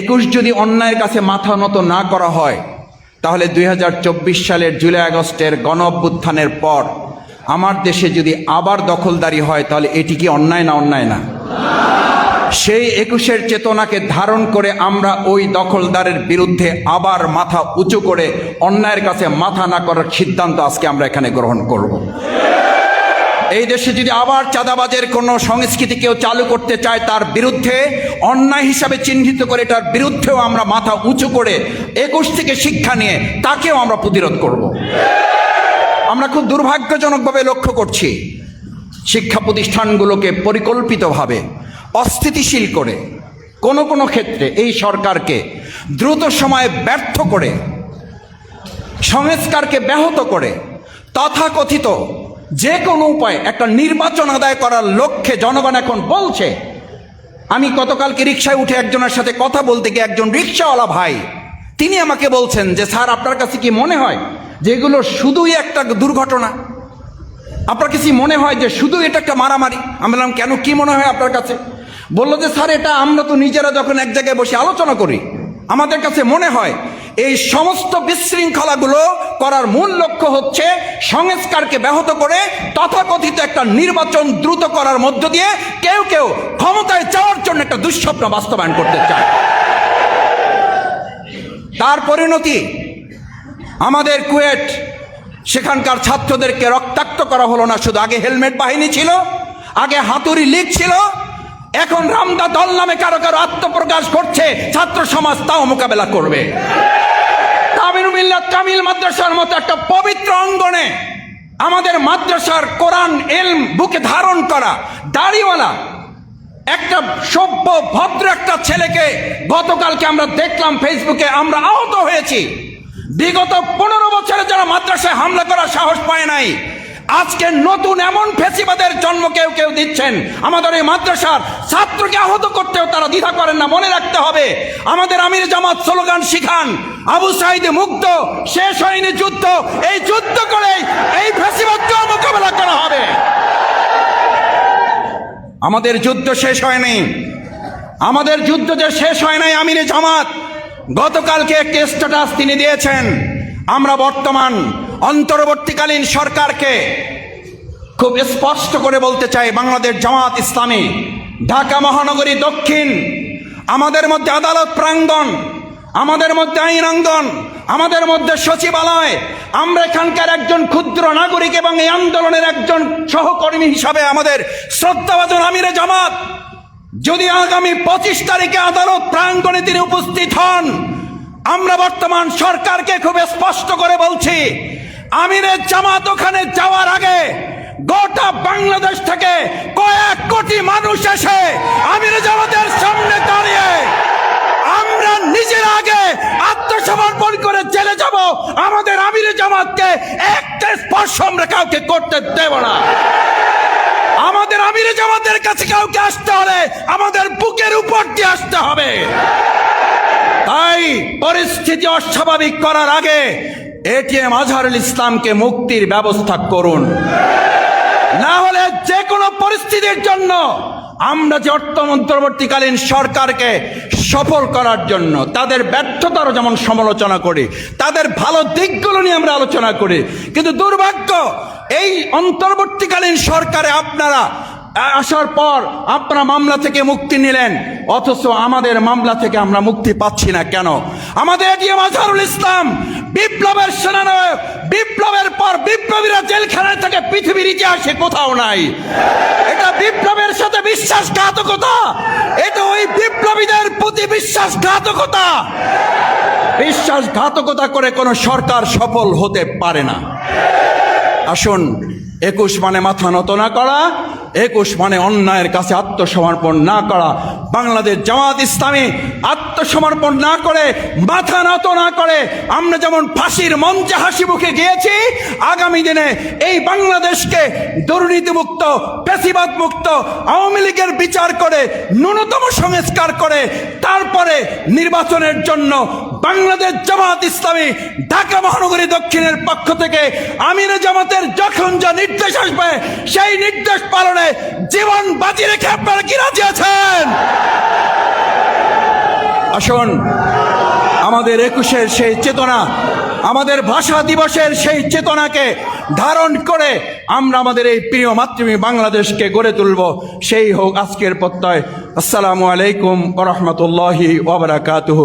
একুশ যদি অন্যায়ের কাছে মাথা নত না করা হয়, তাহলে দুই হাজার চব্বিশ সালের জুলাই আগস্টের গণ অভ্যুত্থানের পর আমার দেশে যদি আবার দখলদারি হয়, তাহলে এটি কি অন্যায় না অন্যায় না? সেই একুশের চেতনাকে ধারণ করে আমরা ওই দখলদারের বিরুদ্ধে আবার মাথা উঁচু করে অন্যায়ের কাছে মাথা না করার সিদ্ধান্ত আজকে আমরা এখানে গ্রহণ করব। এই দেশে যদি আবার চাঁদাবাজের কোনো সংস্কৃতি কেউ চালু করতে চায় তার বিরুদ্ধে, অন্যায় হিসাবে চিহ্নিত করে এটার বিরুদ্ধেও আমরা মাথা উঁচু করে একুশ থেকে শিক্ষা নিয়ে তাকেও আমরা প্রতিরোধ করব। আমরা খুব দুর্ভাগ্যজনকভাবে লক্ষ্য করছি, শিক্ষা প্রতিষ্ঠানগুলোকে পরিকল্পিতভাবে অস্থিতিশীল করে কোনো কোনো ক্ষেত্রে এই সরকারকে দ্রুত সময়ে ব্যর্থ করে, সংস্কারকে ব্যাহত করে, তথাকথিত যে কোনো উপায় একটা নির্বাচন আদায় করার লক্ষ্যে জনগণ এখন বলছে, আমি গতকালকে রিক্সায় উঠে একজনের সাথে কথা বলতে গিয়ে একজন রিক্সাওয়ালা ভাই, তিনি আমাকে বলছেন যে, স্যার, আপনার কাছে কি মনে হয় যে এগুলো শুধুই একটা দুর্ঘটনা? আপনার কাছে মনে হয় যে শুধু এটা একটা মারামারি? আমি বললাম, কেন? কি মনে হয় আপনার কাছে? বলল যে, স্যার, এটা আমরা তো নিজেরা যখন এক জায়গায় বসে আলোচনা করি, আমাদের কাছে মনে হয় এই সমস্ত বিশৃঙ্খলাগুলো করার মূল লক্ষ্য হচ্ছে সংস্কারকে ব্যাহত করে তথাকথিত একটা নির্বাচন দ্রুত করার মধ্য দিয়ে কেউ কেউ ক্ষমতায় যাওয়ার জন্য একটা দুঃস্বপ্ন বাস্তবায়ন করতে চায়। তার পরিণতি, আমাদের কুয়েট, সেখানকার ছাত্রদেরকে রক্তাক্ত করা হলো না, শুধু আগে হেলমেট বাহিনী ছিল, আগে হাতুড়ি লীগ ছিল, এখন রামদা দল নামে কারও কারও আত্মপ্রকাশ করছে ছাত্র সমাজ তাও মোকাবেলা করবে। তামিল মিল্লাত কামিল মাদ্রাসার মতো একটা পবিত্র অঙ্গনে আমাদের মাদ্রাসার কোরআন, এলম, বুকে ধারণ করা দাড়িওয়ালা, একটা সভ্য, ভদ্র একটা ছেলেকে গতকালকে আমরা দেখলাম ফেসবুকে, আমরা আহত হয়েছি। বিগত পনেরো বছরে যারা মাদ্রাসায় হামলা করার সাহস পায় নাই আজকে নতুন এমন ফেসিবাদের জন্ম কেউ কেউ দিচ্ছেন। আমাদের এই মাদ্রাসার ছাত্রকে আহত করতেও তারা দ্বিধা করেন না, মনে রাখতে হবে। আমাদের আমির জামাত স্লোগান শিখান, আবু সাইদে মুক্ত, শেষ হয়নি যুদ্ধ, এই যুদ্ধ করে এই ফেসিবাদকেও মোকাবেলা করা হবে। আমাদের যুদ্ধ শেষ হয়নি। আমাদের যুদ্ধ যে শেষ হয় নাই, আমিরে জামাত, গতকালকে একটি স্ট্যাটাস তিনি দিয়েছেন। আমরা বর্তমান অন্তর্বর্তীকালীন সরকারকে খুব স্পষ্ট করে বলতে চাই, বাংলাদেশ জামাত ইসলামী, ঢাকা মহানগরী দক্ষিণ, আমাদের মধ্যে আদালত প্রাঙ্গণ, আমাদের মধ্যে আইনাঙ্গন আমাদের মধ্যে সচিবালয়, আমরা এখানকার একজন ক্ষুদ্র নাগরিক এবং এই আন্দোলনের একজন সহকর্মী হিসাবে আমাদের শ্রদ্ধাভাজন আমিরে জামাত, যদি আগামী পঁচিশ তারিখে আদালত প্রাঙ্গণে তিনি উপস্থিত হন, আমরা বর্তমান সরকারকে খুব স্পষ্ট করে বলছি আমিরের জামাত ওখানে যাওয়ার আগে গোটা বাংলাদেশ থেকে কয়েক কোটি মানুষ এসে আমির জামাতের সামনে দাঁড়িয়ে আমরা নিজের আগে আত্মসমর্পণ করে জেলে যাব। আমাদের আমির জামাতকে একটা স্পর্শ আমরা কাউকে করতে দেব না। আমাদের আমির জামাতের কাছে কাউকে আসতে হলে আমাদের বুকের উপর দিয়ে আসতে হবে। তাই পরিস্থিতি অস্বাভাবিক করার আগে এটিএম আজহারুল ইসলামকে মুক্তির ব্যবস্থা করুন। না হলে যে কোনো পরিস্থিতির জন্য আমরা যে অর্থ অন্তর্বর্তীকালীন সরকারকে সফল করার জন্য, তাদের ব্যর্থতারও যেমন সমালোচনা করি, তাদের ভালো দিকগুলো নিয়ে আমরা আলোচনা করি, কিন্তু দুর্ভাগ্য এই অন্তর্বর্তীকালীন সরকারে আপনারা আসার পর আপনারা মামলা থেকে মুক্তি নিলেন, অথচ আমাদের মামলা থেকে আমরা মুক্তি পাচ্ছি না কেন? আমাদের এটিএম আজহারুল ইসলাম বিপ্লবের সেনানায়ক, বিপ্লবের পর বিপ্লবীরা জেলখানায় থেকে, পৃথিবীর ইতিহাসে কোথাও নাই। এটা বিপ্লবের সাথে বিশ্বাসঘাতকতা। এটা ওই বিপ্লবীদের প্রতি বিশ্বাসঘাতকতা। বিশ্বাসঘাতকতা করে কোনো সরকার সফল হতে পারে না। আসুন, একুশ মানে মাথা নত না করা। একুশ মানে অন্যায়ের কাছে আত্মসমর্পণ না করা। বাংলাদেশ জামাত ইসলামী আত্মসমর্পণ না করে, মাথা নত না করে, আমরা যেমন ফাঁসির মঞ্চে হাসি মুখে গিয়েছি, আগামী দিনে এই বাংলাদেশকে দুর্নীতিমুক্ত পেশিবাদ মুক্ত আওয়ামী লীগের বিচার করে, ন্যূনতম সংস্কার করে, তারপরে নির্বাচনের জন্য বাংলাদেশ জামাত ইসলামী ঢাকা মহানগরী দক্ষিণের পক্ষ থেকে আমির জামাতের যখন যা নির্দেশ আসবে, সেই নির্দেশ পালনে জীবন বাজি রেখে আপনারা কি রাজি আছেন? আসুন, আমাদের একুশের সেই চেতনা, আমাদের ভাষা দিবসের সেই চেতনাকে ধারণ করে আমরা আমাদের এই প্রিয় মাতৃভূমি বাংলাদেশকে গড়ে তুলব। সেই হোক আজকের প্রত্যয়। আসসালামু আলাইকুম ওরহমতুল্লাহি ওবরাকাতুহ